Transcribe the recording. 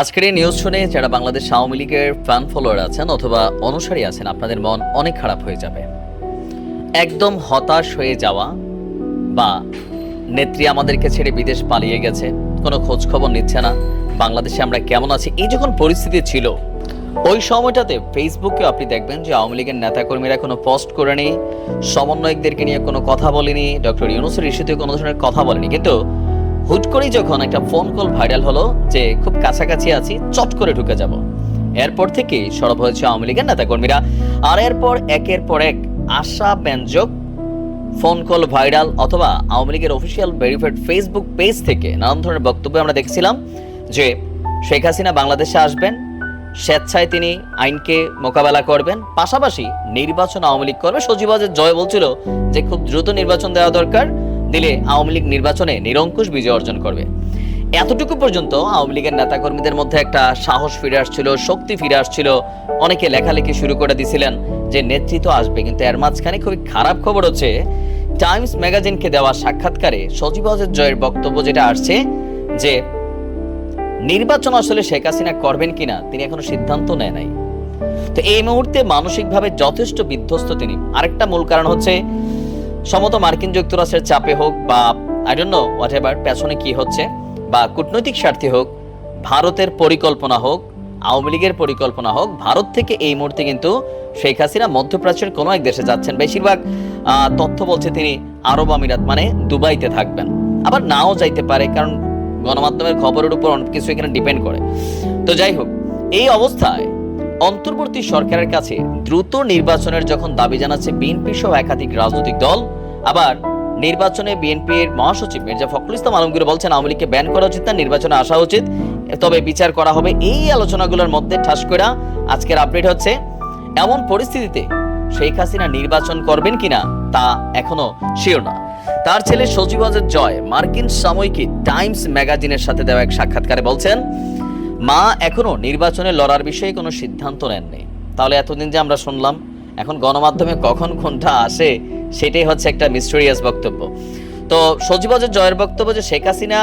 আজকের এই নিউজ শুনে যারা বাংলাদেশ আওয়ামী লীগের ফ্যান ফলোয়ার আছেন অথবা অনুসারী আছেন, আপনাদের মন অনেক খারাপ হয়ে যাবে। একদম হতাশ হয়ে যাওয়া বা নেত্রী আমাদেরকে ছেড়ে বিদেশ পালিয়ে গেছে, কোনো খোঁজ খবর নিচ্ছে না, বাংলাদেশে আমরা কেমন আছি? এই যখন পরিস্থিতি ছিল, ওই সময়টাতে ফেসবুকে আপনি দেখবেন যে আওয়ামী লীগের নেতাকর্মীরা কোনো পোস্ট করেনি সমন্বয়কদেরকে নিয়ে কোনো কথা বলেনি ডক্টর ইউনুসের ইস্যুতে কোনো ধরনের কথা বলেনি। কিন্তু হুট করেই যখন একটা ফোন কল ভাইরাল হলো যে খুব কাছাকাছি আছি, চট করে ঢুকে যাব। এরপর থেকেই সরব হয়েছে আওয়ামী লীগের নেতাকর্মীরা। আর এরপর একের পর এক আশা ব্যঞ্জক ফোন কল ভাইরাল অথবা আওয়ামী লীগের অফিসিয়াল ভেরিফাইড ফেসবুক পেজ থেকে নানান ধরনের বক্তব্য আমরা দেখছিলাম যে শেখ হাসিনা বাংলাদেশে আসবেন, স্বেচ্ছায় তিনি আইনকে মোকাবেলা করবেন, পাশাপাশি নির্বাচন আওয়ামী লীগ করবে। সচিবাজের জয় বলছিল যে খুব দ্রুত নির্বাচন দেওয়া দরকার। দিলে আওয়ামী লীগ নির্বাচনে নিরঙ্কুশ বিজয় অর্জন করবে। এতটুকু পর্যন্ত আওয়ামী লীগের নেতাকর্মীদের মধ্যে একটা সাহস ফিরে আসছিল, শক্তি ফিরে আসছিল। অনেকে লেখালেখি শুরু করে দিছিলেন যে নেতৃত্ব আসবে, কিন্তু এর মাঝখানে খুবই খারাপ খবর হচ্ছে, টাইমস ম্যাগাজিনকে দেওয়া সাক্ষাৎকারে সচিবাজের জয়ের বক্তব্য যেটা আসছে যে, নির্বাচন আসলে শেখ হাসিনা করবেন কিনা, তিনি এখনও সিদ্ধান্ত নেয় নাই। তো এই মুহূর্তে মানসিকভাবে যথেষ্ট বিধ্বস্ত তিনি। আরেকটা মূল কারণ হচ্ছে সমত মার্কিন যুক্তরাষ্ট্রের চাপে হোক বা I don't know whatever পেছনে কি হচ্ছে, বা কূটনৈতিক স্বার্থে হোক, ভারতের পরিকল্পনা হোক, আওয়ামী লীগের পরিকল্পনা হোক, ভারত থেকে এই মুহূর্তে কিন্তু শেখ হাসিনা মধ্যপ্রাচ্যের কোনো এক দেশে যাচ্ছেন। বেশিরভাগ তথ্য বলছে তিনি আরব আমিরাত মানে দুবাইতে থাকবেন। আবার নাও যাইতে পারে, কারণ গণমাধ্যমের খবরের উপর অনেক কিছু এখানে ডিপেন্ড করে। তো যাই হোক, এই অবস্থায় অন্তর্বর্তী সরকারের কাছে দ্রুত নির্বাচনের যখন দাবি জানাচ্ছে বিএনপি সহ একাধিক রাজনৈতিক দল, আবার নির্বাচনে বিএনপির মহাসচিব মির্জা ফখরুল ইসলাম আলমগীর বলছেন, আওয়ামী লীগকে ব্যান করা উচিত না, নির্বাচনে আসা উচিত। তবে বিচার করা হবে। এই আলোচনাগুলোর মধ্যে ঠাস করে আজকের আপডেট হচ্ছে, এমন পরিস্থিতিতে শেখ হাসিনা নির্বাচন করবেন কিনা তা এখনও শিওর না। তার ছেলে সচিবাজের জয় মার্কিন সাময়িকী টাইমস ম্যাগাজিনের সাথে দেওয়া এক সাক্ষাৎকারে বলছেন মা এখনও নির্বাচনে লড়ার বিষয়ে কোনো সিদ্ধান্ত নেননি। তাহলে এতদিন যে আমরা শুনলাম, এখন গণমাধ্যমে কখন কোনটা আসে, সেটাই হচ্ছে একটা মিস্টোরিয়াস বক্তব্য। তো সজীবজের জয়ের বক্তব্য যে শেখ হাসিনা